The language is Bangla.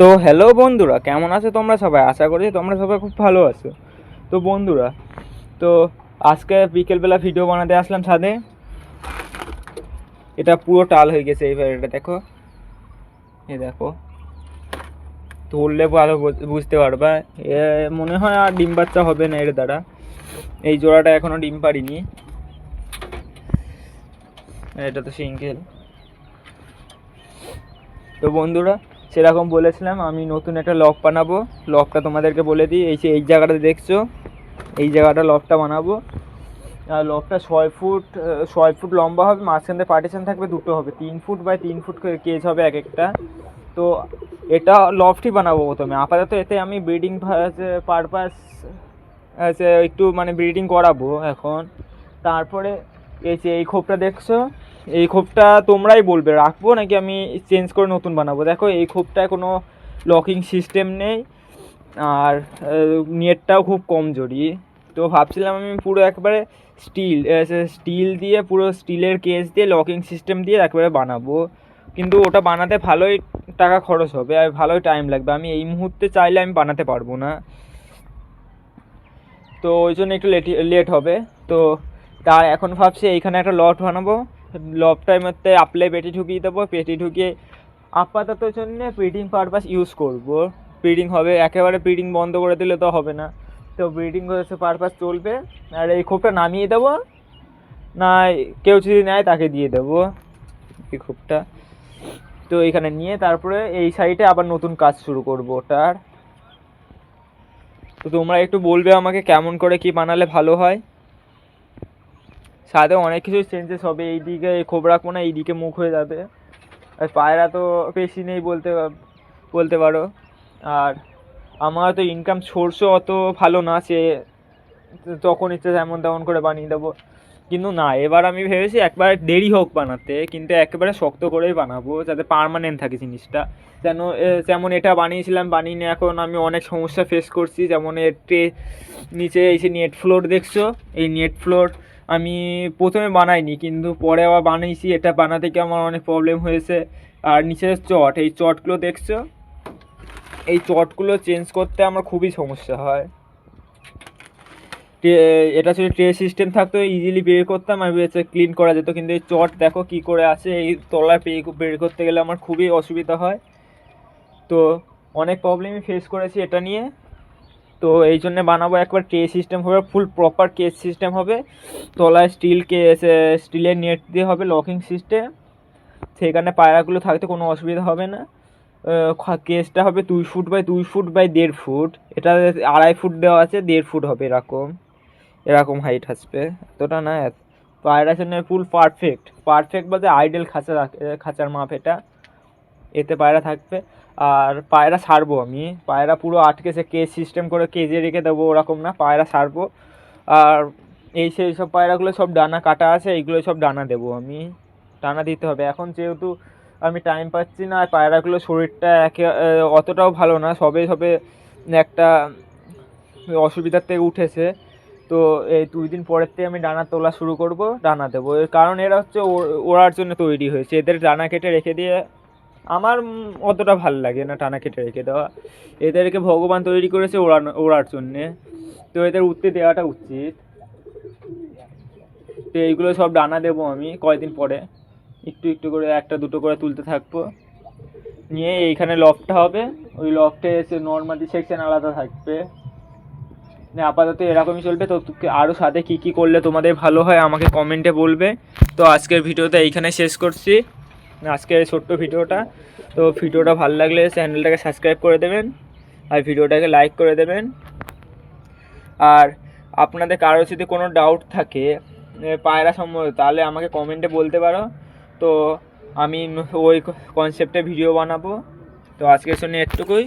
তো হ্যালো বন্ধুরা, কেমন আছো তোমরা সবাই? আশা করি তোমরা সবাই খুব ভালো আছো। তো বন্ধুরা, তো আজকে বিকেলবেলা ভিডিও বানাতে আসলাম ছাদে। এটা পুরো টাল হয়ে গেছে এইবার এটা দেখো। এ দেখো। তুললে ভালো বুঝতে পারবা। এ, মনে হয় আর ডিম বাচ্চা হবে না এর দ্বারা। এই জোড়াটা এখনও ডিম পারিনি এটা তো সিঙ্গেল। তো বন্ধুরা সেরকম বলেছিলাম, আমি নতুন একটা লক বানাবো। লকটা তোমাদেরকে বলে দিই, এই যে এই জায়গাটা দেখছ? এই জায়গাটা লকটা বানাবো। আর লকটা ছয় ফুট ছয় ফুট লম্বা হবে, মাঝখান দিয়ে পার্টিশন থাকবে দুটো হবে, তিন ফুট বাই তিন ফুট কেজ হবে এক একটা। তো এটা লফটই বানাবো প্রথমে। আপাতত এতে আমি ব্রিডিং পারপাস একটু মানে ব্রিডিং করাবো এখন। তারপরে এই যে এই খোপটা দেখছ? এই খোপটা তোমরাই বলবে, রাখব নাকি আমি চেঞ্জ করে নতুন বানাবো? দেখো, এই খোপটায় কোনো লকিং সিস্টেম নেই, আর নেটটাও খুব কমজোরি তো ভাবছিলাম আমি পুরো একবারে স্টিল স্টিল দিয়ে, পুরো স্টিলের কেস দিয়ে লকিং সিস্টেম দিয়ে একবারে বানাবো। কিন্তু ওটা বানাতে ভালোই টাকা খরচ হবে, আর ভালোই টাইম লাগবে। আমি এই মুহূর্তে চাইলে আমি বানাতে পারব না। তো ওই জন্য একটু লেট লেট হবে। তো তার এখন ভাবছি এইখানে একটা লট বানাবো। লবটার মধ্যে আপলে পেটি ঢুকিয়ে দেবো, পেটি ঢুকিয়ে আপাতত জন্য ব্রিডিং পারপাস ইউজ করব। ব্রিডিং হবে, একেবারে ব্রিডিং বন্ধ করে দিলে তো হবে না। তো ব্রিডিং হচ্ছে পারপাস চলবে, আর এই খোপটা নামিয়ে দেবো। না, কেউ যদি নেয় তাকে দিয়ে দেবো, এই খোপটা তো এখানে নিয়ে তারপরে এই সাইডে আবার নতুন কাজ শুরু করব ওটার। তো তোমরা একটু বলবে আমাকে কেমন করে কি বানালে ভালো হয়? সাথে অনেক কিছু চেঞ্জেস হবে এই দিকে খোপ রাখব না এই দিকে মুখ হয়ে যাবে। আর পায়রা তো বেশি নেই বলতে বলতে পারো। আর আমার তো ইনকাম সোর্সও অত ভালো না, সে তখন ইচ্ছে যেমন তেমন করে বানিয়ে দেবো। কিন্তু না, এবার আমি ভেবেছি একবার দেরি হোক বানাতে, কিন্তু একেবারে শক্ত করেই বানাবো, যাতে পার্মানেন্ট থাকে জিনিসটা। যেন যেমন এটা বানিয়েছিলাম, বানিয়ে নিয়ে এখন আমি অনেক সমস্যা ফেস করছি। যেমন এর ট্রে, নিচে এই যে নেট ফ্লোর দেখছ? এই নেট ফ্লোর আমি প্রথমে বানাইনি, কিন্তু পরে আবার বানিয়েছি এটা বানাতে গিয়ে আমার অনেক প্রবলেম হয়েছে। আর নিচে চট, এই চটগুলো দেখছ? এই চটগুলো চেঞ্জ করতে আমার খুবই সমস্যা হয়। এটা যদি ট্রে সিস্টেম থাকতো ইজিলি বের করতাম আর হচ্ছে ক্লিন করা যেত। কিন্তু এই চট দেখো কি করে আছে, এই তলায় পে বের করতে গেলে আমার খুবই অসুবিধা হয়। তো অনেক প্রবলেমই ফেস করেছি এটা নিয়ে। তো এই জন্য বানাবো একবার ট্রে সিস্টেম হবে ফুল প্রপার কেস সিস্টেম হবে। তলায় স্টিল কেস স্টিলের নেট দিয়ে হবে লকিং সিস্টেম সেখানে পায়রাগুলো থাকতে কোনো অসুবিধা হবে না। কেসটা হবে দুই ফুট বাই দুই ফুট বাই দেড় ফুট। এটা আড়াই ফুট দেওয়া আছে, দেড় ফুট হবে এরকম। এরকম হাইট আসবে। এতটা না পায়রার জন্য ফুল পারফেক্ট পারফেক্ট বলতে আইডেল খাঁচা খাঁচার মাপ এটা। এতে পায়রা থাকবে। আর পায়রা ছাড়বো আমি। পায়রা পুরো আটকেছে কেজ সিস্টেম করে কেজে রেখে দেবো ওরকম না, পায়রা ছাড়বো আর এই সেই সব পায়রাগুলো সব ডানা কাটা আছে, এইগুলো সব ডানা দেবো আমি। ডানা দিতে হবে। এখন যেহেতু আমি টাইম পাচ্ছি না, আর পায়রাগুলো শরীরটা একে অতটাও ভালো না, সবে সবে একটা অসুবিধার থেকে উঠেছে। তো এই দুই দিন পরের থেকে আমি ডানা তোলা শুরু করব ডানা দেবো। কারণ এরা হচ্ছে ওড়ার জন্য তৈরি হয়েছে। এদের ডানা কেটে রেখে দিয়ে আমার অতটা ভালো লাগে না টানা কেটে রেখে দেওয়া। এদেরকে ভগবান তৈরি করেছে ওড়ানো, ওড়ার জন্যে। তো এদের উঠতে দেওয়াটা উচিত। তো এইগুলো সব ডানা দেবো আমি কয়দিন পরে। একটু একটু করে একটা দুটো করে তুলতে থাকব। নিয়ে এইখানে লফটা হবে। ওই লফটে এসে নর্মালি সেকশন আলাদা থাকবে। আপাতত এরকমই চলবে। তো আরও সাথে কী কী করলে তোমাদের ভালো হয় আমাকে কমেন্টে বলবে। তো আজকের ভিডিওটা এইখানে শেষ করছি। আজকের ছোট্ট ভিডিওটা। তো ভিডিওটা ভালো লাগলে চ্যানেলটাকে সাবস্ক্রাইব করে দেবেন আর ভিডিওটাকে লাইক করে দেবেন। আর আপনাদের কারোর যদি কোনো ডাউট থাকে পায়রা সম্বন্ধে, তাহলে আমাকে কমেন্টে বলতে পারো। তো আমি ওই কনসেপ্টে ভিডিও বানাবো। তো আজকের জন্য এটুকুই।